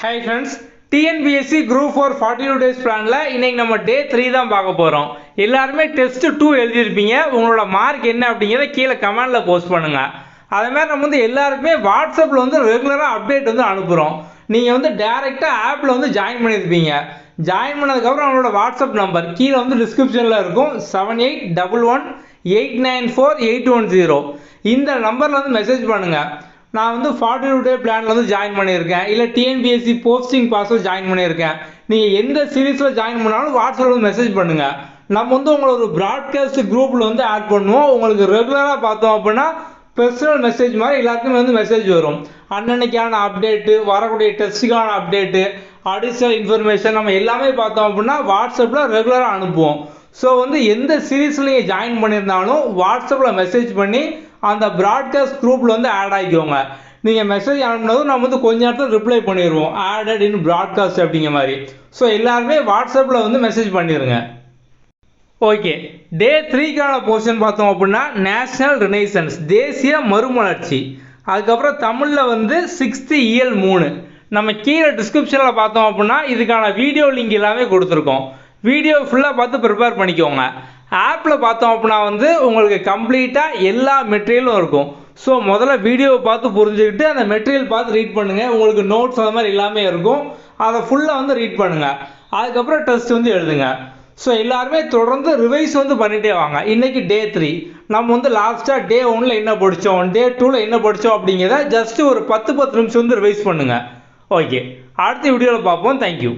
Hi friends TNPSC group four forty two days பிளானில் இன்றைக்கி நம்ம டே த்ரீ தான் பார்க்க போகிறோம் எல்லாருமே டெஸ்ட் டூ எழுதியிருப்பீங்க. உங்களோட மார்க் என்ன அப்படிங்கிறத கீழே கமெண்டில் போஸ்ட் பண்ணுங்கள் அதே மாதிரி நம்ம வந்து எல்லாருக்குமே வாட்ஸ்அப்பில் வந்து ரெகுலராக அப்டேட் வந்து அனுப்புகிறோம் நீங்கள் வந்து டேரெக்டாக ஆப்பில் வந்து ஜாயின் பண்ணியிருப்பீங்க. ஜாயின் பண்ணதுக்கப்புறம் நம்மளோட வாட்ஸ்அப் நம்பர் கீழே வந்து டிஸ்கிரிப்ஷனில் இருக்கும். Seven eight double one eight nine four eight one zero இந்த நம்பரில் வந்து மெசேஜ் பண்ணுங்கள் நான் வந்து ஃபார்ட்டி டூ டே பிளானில் வந்து ஜாயின் பண்ணியிருக்கேன். இல்லை டிஎன்பிஎஸ்சி போஸ்டிங் பாஸில் ஜாயின் பண்ணியிருக்கேன். நீங்கள் எந்த சீரீஸில் ஜாயின் பண்ணாலும் வாட்ஸ்அப்பில் வந்து மெசேஜ் பண்ணுங்கள் நம்ம வந்து உங்களை ஒரு ப்ராட்காஸ்ட் குரூப்பில் வந்து ஆட் பண்ணுவோம். உங்களுக்கு ரெகுலராக பார்த்தோம் அப்படின்னா பர்சனல் மெசேஜ் மாதிரி எல்லாருக்குமே வந்து மெசேஜ் வரும். அன்னன்னைக்கான அப்டேட்டு வரக்கூடிய டெஸ்ட்டுக்கான அப்டேட்டு அடிஷ்னல் இன்ஃபர்மேஷன் நம்ம எல்லாமே பார்த்தோம் அப்படின்னா வாட்ஸ்அப்பில் ரெகுலராக அனுப்புவோம். ஸோ வந்து எந்த சீரீஸில் நீங்கள் ஜாயின் பண்ணியிருந்தாலும் வாட்ஸ்அப்பில் மெசேஜ் பண்ணி அந்த ப்ராட்காஸ்ட் குரூப்பில் வந்து ஆட் ஆகிக்கோங்க நீங்கள் மெசேஜ் அனுப்புனதும் நம்ம வந்து கொஞ்ச நேரத்தில் ரிப்ளை பண்ணிடுவோம் ஆடட் இன் ப்ராட்காஸ்ட் அப்படிங்கிற மாதிரி. ஸோ எல்லாருமே வாட்ஸ்அப்பில் வந்து மெசேஜ் பண்ணிடுங்க ஓகே டே த்ரீக்கான போர்ஷன் பார்த்தோம் அப்படின்னா நேஷனல் ரினைசன்ஸ் தேசிய மறுமலர்ச்சி. அதுக்கப்புறம் தமிழில் வந்து சிக்ஸ்த்து இயல் மூணு. நம்ம கீழே டிஸ்கிரிப்ஷனில் பார்த்தோம் அப்படின்னா இதுக்கான வீடியோ லிங்க் எல்லாமே கொடுத்துருக்கோம். வீடியோ ஃபுல்லாக பார்த்து ப்ரிப்பேர் பண்ணிக்கோங்க. ஆப்பில் பார்த்தோம் அப்படின்னா வந்து உங்களுக்கு கம்ப்ளீட்டாக எல்லா மெட்டீரியலும் இருக்கும். ஸோ முதல்ல வீடியோவை பார்த்து புரிஞ்சுக்கிட்டு அந்த மெட்டீரியல் பார்த்து ரீட் பண்ணுங்கள் உங்களுக்கு நோட்ஸ் அந்த மாதிரி எல்லாமே இருக்கும். அதை ஃபுல்லாக வந்து ரீட் பண்ணுங்கள் அதுக்கப்புறம் டெஸ்ட் வந்து எழுதுங்க. ஸோ எல்லாருமே தொடர்ந்து ரிவைஸ் வந்து பண்ணிட்டே வாங்க. இன்றைக்கி டே த்ரீ நம்ம வந்து லாஸ்ட்டாக டே ஒன்னில் என்ன படித்தோம் டே டூவில் என்ன படித்தோம் அப்படிங்கிறத ஜஸ்ட்டு ஒரு பத்து பத்து நிமிஷம் வந்து ரிவைஸ் பண்ணுங்கள் ஓகே அடுத்த வீடியோவில் பார்ப்போம். தேங்க்யூ